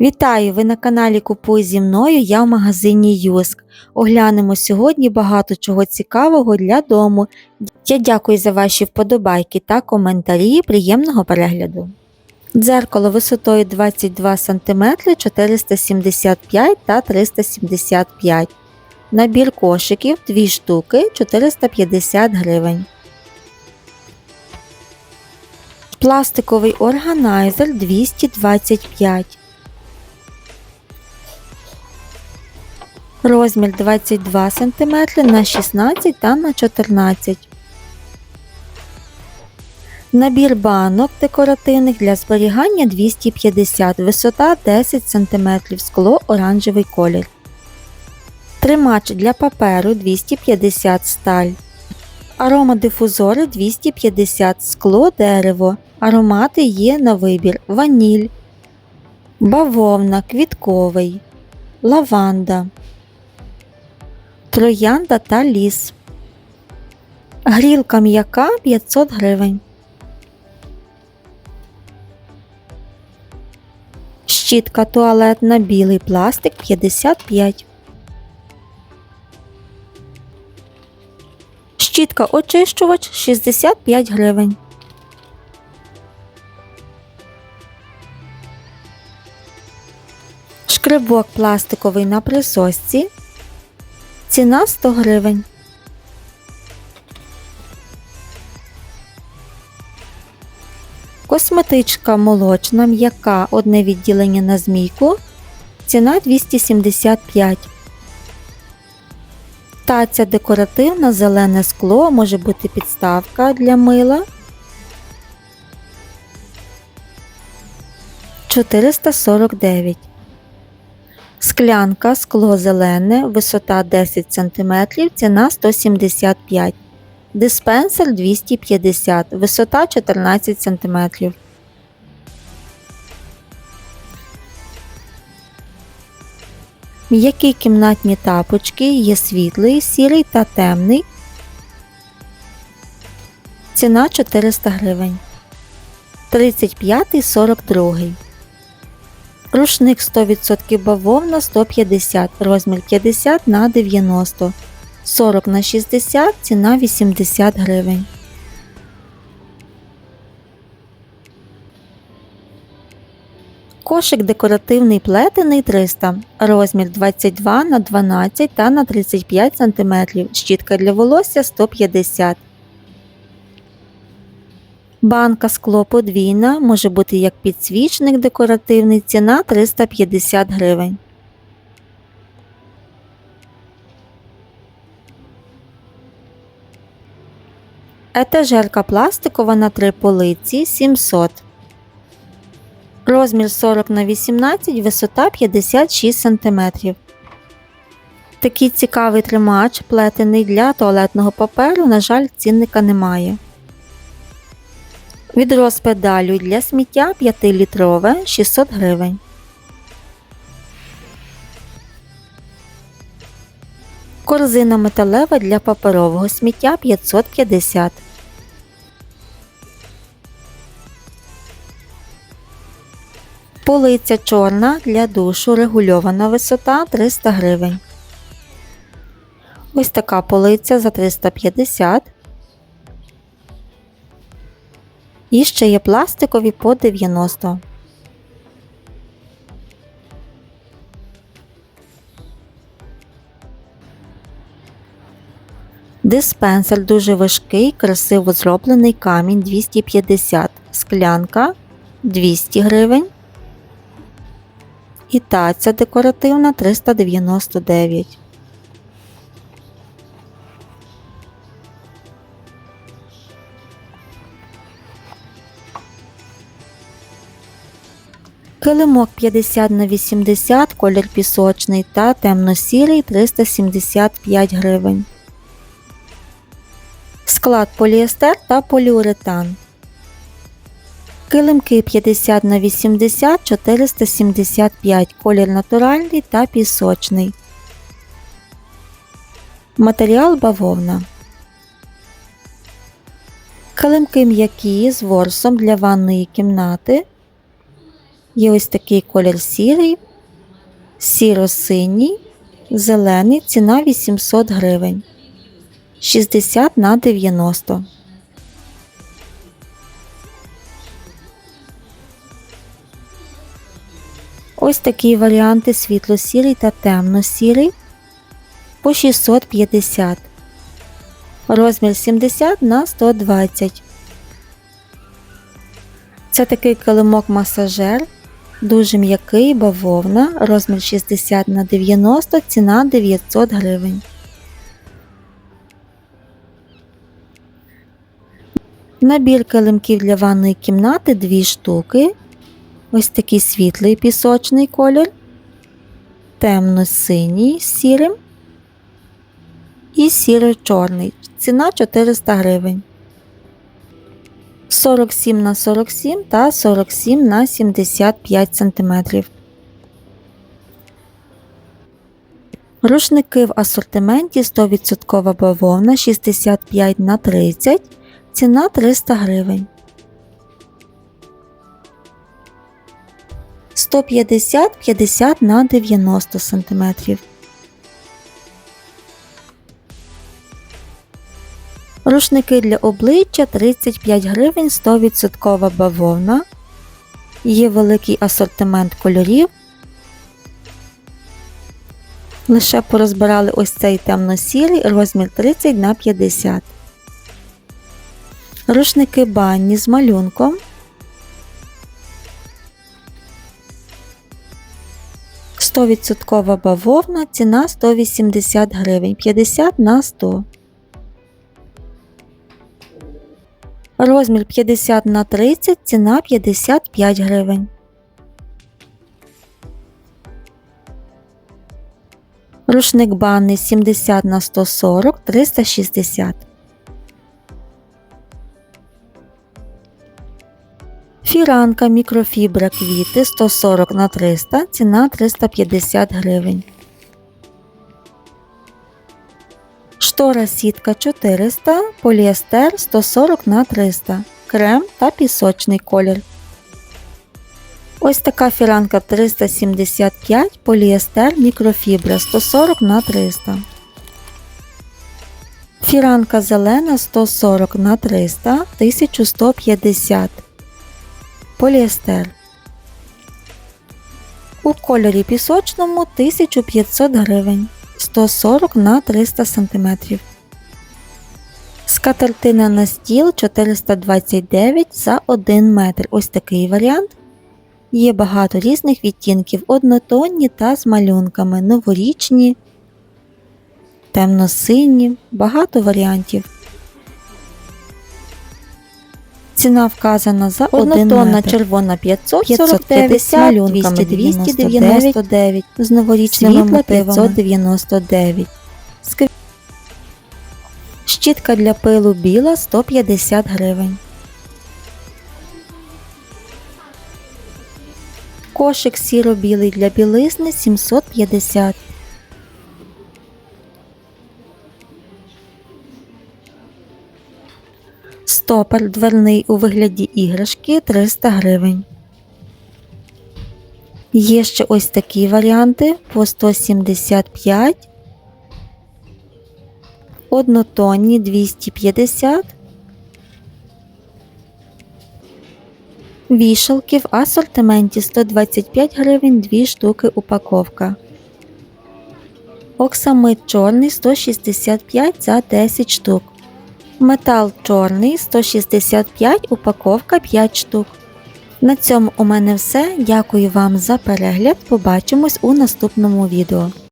Вітаю! Ви на каналі Купуй зі мною. Я в магазині Юск. Оглянемо сьогодні багато чого цікавого для дому. Я дякую за ваші вподобайки та коментарі. Приємного перегляду. Дзеркало висотою 22 см 475 та 375 Набір кошиків 2 штуки 450 гривень. Пластиковий органайзер 225 Розмір 22 см на 16 та на 14 Набір банок декоративних для зберігання 250, висота 10 см, скло оранжевий колір. Тримач для паперу 250 сталь. Аромадифузори 250 скло дерево. Аромати є на вибір ваніль, бавовна, квітковий, лаванда, троянда та ліс. Грілка м'яка 500 гривень. Щітка туалетна білий пластик 55. Щітка очищувач 65 гривень. Шкребок пластиковий на присосці. Ціна 100 гривень. Косметичка молочна м'яка одне відділення на змійку. Ціна 275. Таця декоративна, зелене скло, може бути підставка для мила. 449. Склянка, скло зелене, висота 10 см, ціна 175 Диспенсер 250, висота 14 см. М'які кімнатні тапочки є світлий, сірий та темний. Ціна 400 гривень. 35 42. Рушник 100% бавовна 150, розмір 50 на 90, 40 на 60, ціна 80 гривень. Кошик декоративний плетений 300, розмір 22 на 12 та на 35 см, щітка для волосся 150 Банка скло подвійна, може бути як підсвічник декоративний, ціна 350 гривень. Етажерка пластикова на три полиці 700. Розмір 40 на 18, висота 56 см. Такий цікавий тримач, плетений для туалетного паперу, на жаль, цінника немає. Відро з педалю для сміття 5-літрове 600 гривень. Корзина металева для паперового сміття 550 Полиця чорна для душу регульована висота 300 гривень. Ось така полиця за 350 І ще є пластикові по 90. Диспенсер дуже важкий, красиво зроблений камінь 250, склянка 200 гривень. І таця декоративна 399. Килимок 50 на 80, колір пісочний та темно-сірий 375 гривень. Склад поліестер та поліуретан. Килимки 50 на 80 475, колір натуральний та пісочний. Матеріал бавовна. Килимки м'які з ворсом для ванної кімнати Є ось такий колір сірий, сіро-синій, зелений, ціна 800 гривень. 60 на 90. Ось такі варіанти світло-сірий та темно-сірий по 650. Розмір 70 на 120. Це такий килимок-масажер, дуже м'який, бавовна, розмір 60 на 90, ціна 900 гривень. Набір килимків для ванної кімнати 2 штуки. Ось такий світлий пісочний колір, темно-синій з сірим і сіро-чорний. Ціна 400 гривень. 47 на 47 та 47 на 75 см. Рушники в асортименті 100% бавовна 65 на 30, ціна 300 гривень. 150 50 на 90 см. Рушники для обличчя 35 гривень 100% бавовна. Є великий асортимент кольорів. Лише порозбирали ось цей темно-сірий розмір 30 на 50. Рушники банні з малюнком. 100% бавовна, ціна 180 гривень, 50 на 100. Розмір 50 на 30, ціна 55 гривень. Рушник банний 70 на 140 360. Фіранка мікрофібра квіти 140 на 300, ціна 350 гривень. Штора сітка 400, поліестер 140 на 300, крем та пісочний колір. Ось така фіранка 375, поліестер мікрофібра 140 на 300. Фіранка зелена 140 на 300, 1150. Поліестер. У кольорі пісочному 1500 гривень. 140 на 300 см. Скатертина на стіл 429 за 1 метр. Ось такий варіант. Є багато різних відтінків, однотонні та з малюнками, новорічні, темно-сині, багато варіантів. Ціна вказана за 1 Однотонна метр. червона 550, 550, малюнками 200, 299, з новорічними мотивами 599. Щітка для пилу біла 150 гривень. Кошик сіро-білий для білизни 750. Стопер дверний у вигляді іграшки 300 гривень. Є ще ось такі варіанти по 175, однотонні 250, вішалки в асортименті 125 гривень 2 штуки упаковка. Оксамит чорний 165 за 10 штук. Метал чорний 165, упаковка 5 штук. На цьому у мене все. Дякую вам за перегляд. Побачимось у наступному відео.